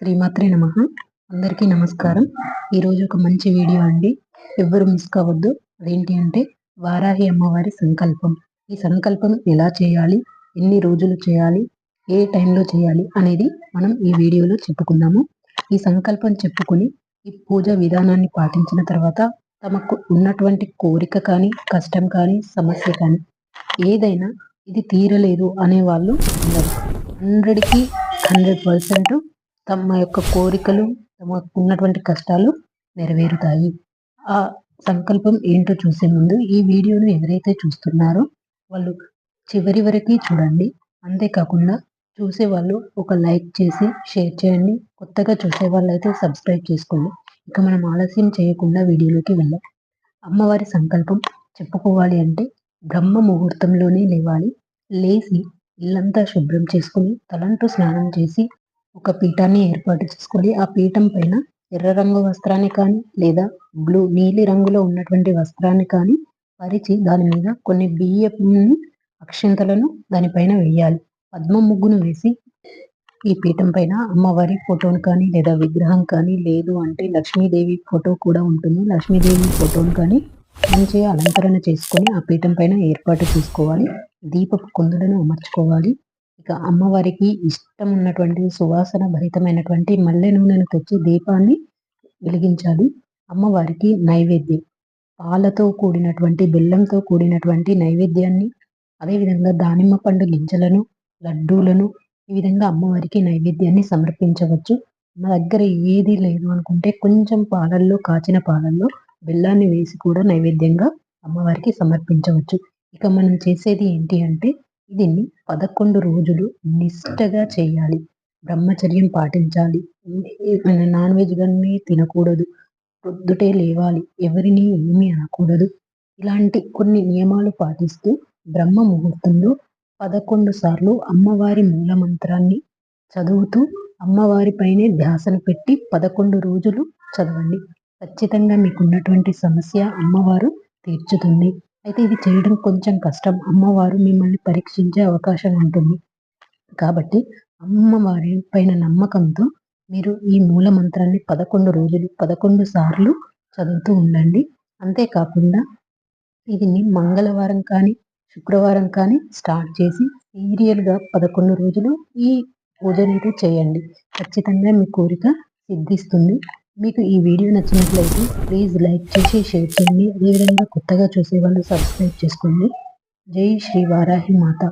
శ్రీమాత్రే నమ. అందరికీ నమస్కారం. ఈరోజు ఒక మంచి వీడియో అండి. ఎవ్వరు మిస్ కావద్దు. అదేంటి అంటే వారాహి అమ్మవారి సంకల్పం. ఈ సంకల్పం ఎలా చేయాలి? ఎన్ని రోజులు చేయాలి? ఏ టైంలో చేయాలి? అనేది మనం ఈ వీడియోలో చెప్పుకుందాము. ఈ సంకల్పం చెప్పుకుని ఈ పూజ విధానాన్ని పాటించిన తర్వాత తమకు ఉన్నటువంటి కోరిక కానీ కష్టం కానీ సమస్య కానీ ఏదైనా ఇది తీరలేదు అనే వాళ్ళు ఉండరు హండ్రెడ్కి హండ్రెడ్ పర్సెంట్ తమ యొక్క కోరికలు తమకు ఉన్నటువంటి కష్టాలు నెరవేరుతాయి. ఆ సంకల్పం ఏంటో చూసే ముందు ఈ వీడియోను ఎవరైతే చూస్తున్నారో వాళ్ళు చివరి వరకు చూడండి. అంతేకాకుండా చూసే వాళ్ళు ఒక లైక్ చేసి షేర్ చేయండి. కొత్తగా చూసే వాళ్ళు అయితే సబ్స్క్రైబ్ చేసుకోండి. ఇక మనం ఆలస్యం చేయకుండా వీడియోలోకి వెళ్ళాం. అమ్మవారి సంకల్పం చెప్పుకోవాలి అంటే బ్రహ్మ ముహూర్తంలోనే లేవాలి. లేచి ఇల్లంతా శుభ్రం చేసుకుని తలంటూ స్నానం చేసి ఒక పీఠాన్ని ఏర్పాటు చేసుకోవాలి ఆ పీఠం పైన ఎర్ర రంగు వస్త్రాన్ని కానీ లేదా బ్లూ నీలి రంగులో ఉన్నటువంటి వస్త్రాన్ని కానీ పరిచి దాని మీద కొన్ని బియ్యం అక్షింతలను దానిపైన వేయాలి. పద్మ ముగ్గును వేసి ఈ పీఠం పైన అమ్మవారి ఫోటోను కానీ లేదా విగ్రహం కానీ లేదు అంటే లక్ష్మీదేవి ఫోటో కూడా ఉంటుంది. లక్ష్మీదేవి ఫోటోను కానీ మంచిగా అలంకరణ చేసుకొని ఆ పీఠం పైన ఏర్పాటు చేసుకోవాలి. దీపపు కుందులను అమర్చుకోవాలి. ఇక అమ్మవారికి ఇష్టం ఉన్నటువంటి సువాసన భరితమైనటువంటి మల్లె నూనెను తెచ్చి దీపాన్ని వెలిగించాలి. అమ్మవారికి నైవేద్యం. పాలతో కూడినటువంటి బెల్లంతో కూడినటువంటి నైవేద్యాన్ని అదేవిధంగా దానిమ్మ పండు గింజలను లడ్డూలను ఈ విధంగా అమ్మవారికి నైవేద్యాన్ని సమర్పించవచ్చు. మన దగ్గర ఏది లేదు అనుకుంటే కొంచెం పాలల్లో కాచిన పాలల్లో బెల్లాన్ని వేసి కూడా నైవేద్యంగా అమ్మవారికి సమర్పించవచ్చు. ఇక మనం చేసేది ఏంటి అంటే దీన్ని పదకొండు రోజులు నిష్టగా చేయాలి. బ్రహ్మచర్యం పాటించాలి. నాన్ వెజ్ కానీ తినకూడదు. పొద్దుటే లేవాలి. ఎవరిని ఏమీ అనకూడదు. ఇలాంటి కొన్ని నియమాలు పాటిస్తూ బ్రహ్మ ముహూర్తంలో పదకొండు సార్లు అమ్మవారి మూల మంత్రాన్ని చదువుతూ అమ్మవారిపైనే ధ్యాసను పెట్టి పదకొండు రోజులు చదవండి. ఖచ్చితంగా మీకున్నటువంటి సమస్య అమ్మవారు తీర్చుతుంది. అయితే ఇది చేయడం కొంచెం కష్టం. అమ్మవారు మిమ్మల్ని పరీక్షించే అవకాశం ఉంటుంది. కాబట్టి అమ్మవారి పైన నమ్మకంతో మీరు ఈ మూల మంత్రాన్ని పదకొండు రోజులు పదకొండు సార్లు చదువుతూ ఉండండి. అంతేకాకుండా ఇది మంగళవారం కానీ శుక్రవారం కానీ స్టార్ట్ చేసి సీరియల్గా పదకొండు రోజులు ఈ పూజనైతే చేయండి. ఖచ్చితంగా మీ కోరిక సిద్ధిస్తుంది. మీకు ఈ వీడియో నచ్చినట్లయితే ప్లీజ్ లైక్ చేసి షేర్ చేయండి. అదేవిధంగా కొత్తగా చూసే వాళ్ళు సబ్స్క్రైబ్ చేసుకోండి. జై శ్రీ వారాహి మాత.